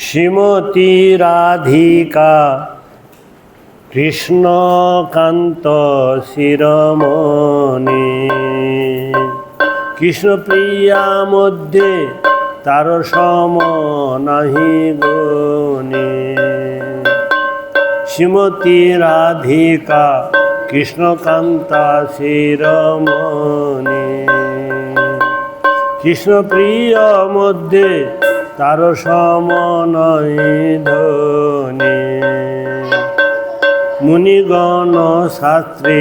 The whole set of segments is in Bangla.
শ্রীমতী রাধিকা, কৃষ্ণকান্ত শিরমণি। কৃষ্ণপ্রিয়া মধ্যে তার সম নাহি গুণী। শ্রীমতী রাধিকা, কৃষ্ণকান্তা শিরমণি। কৃষ্ণপ্রিয় মধ্যে তার সমনয় মুনিগণ শাস্ত্রে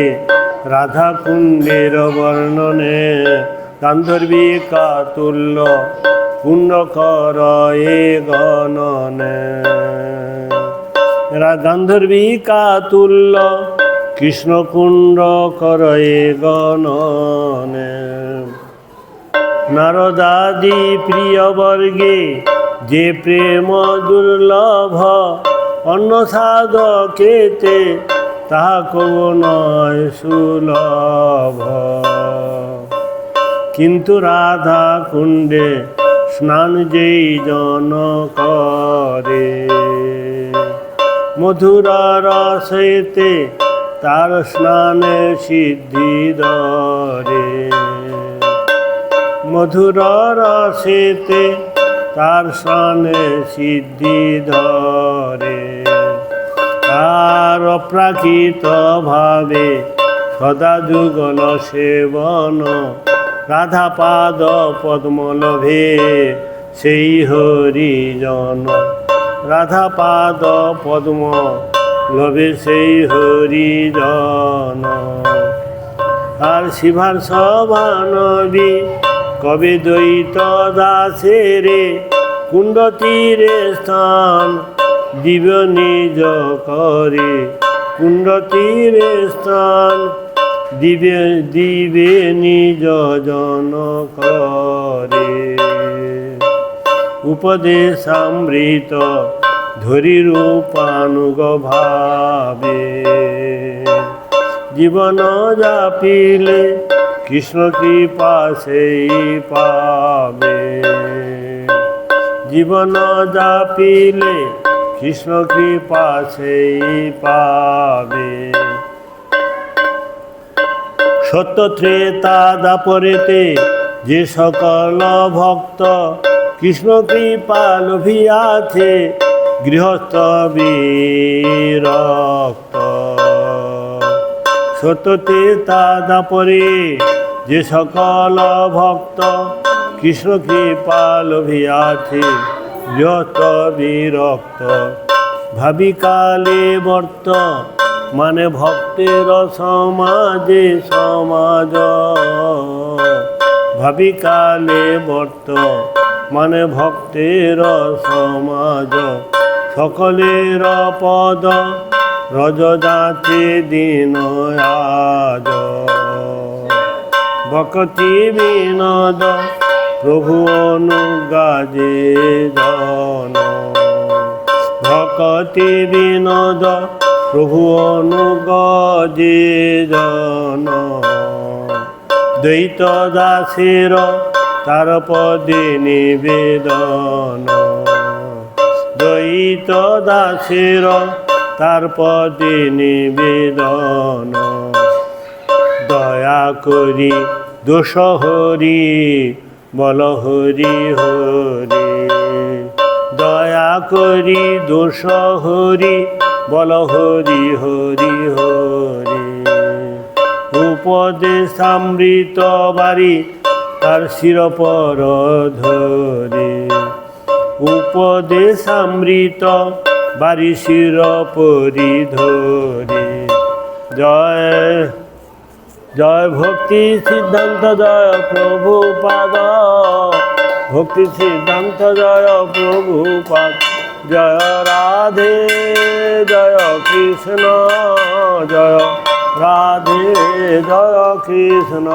রাধাকুণ্ডের বর্ণনে গান্ধর্বিকা তুল্য পুণ্য কর এ গণনে। এরা গান্ধর্বিকা তুল্য কৃষ্ণকুণ্ড কর এ গণনে। নারদাদি প্রিয় বর্গে যে প্রেম দুর্লভ অন্য সাধকেতে তাহা কব নয় সুলভ। কিন্তু রাধা কুণ্ডে স্নান যেই জন করে মধুর রসেতে তার স্নানে সিদ্ধি ধরে। মধুর রসেতে তার সনে সিদ্ধি ধরে। তার অপ্রাকৃত ভাবে সদা যুগল সেবন। রাধা পাদ পদ্মলভে সেই হরিজন রাধা পাদ পদ্ম লভে সেই হরিজন আর শিভার সভানবী কবে দ্বৈত দাসে রে কুণ্ড তীরে স্থান দিব নিজ করে কুণ্ড তীরে স্থান দিবে দিবে নিজ জন করে। উপদেশামৃত ধরি রূপানুগ ভাবে জীবন যাপিলে কৃষ্ণ কৃপা সেই পাবে। জীবন যাপিলে কৃষ্ণ কৃপা সেই পাবে। সত্য ত্রেতা দাপরেতে যে সকল ভক্ত কৃষ্ণ কৃপা লোভিয়াছে, গৃহস্থ বিরক্ত। সত্যতে তা দাপরে যে সকল ভক্ত কৃষ্ণ কৃপা লোভিয়াছে গৃহস্থ বিরক্ত, ভাবি কালে বর্ত মানে ভক্তের সমাজে সমাজ। ভাবি কালে বর্ত মানে ভক্তের সমাজ। সকলের পদ, রজ যাতে দিন ভক্তি বিনোদ প্রভু অনুগাজে জন ভক্তি বিনোদ প্রভু অনুগজে জন দ্বৈত দাসের তার পদে নিবেদন। দ্বৈত দাসের তার পদে নিবেদন। দয়া করি দোষ হরি বল হরি হরি। দয়া করি দোষ হরি বল হরি হরি হরি। উপদেশামৃত বাড়ি, তার শিরপর ধরে। উপদেশামৃত বাড়ি শির পরিধরে জয় জয় ভক্তি সিদ্ধান্ত জয় প্রভু পাদ ভক্তি সিদ্ধান্ত জয় প্রভু পাদ জয় রাধে জয় কৃষ্ণ জয় রাধে জয় কৃষ্ণ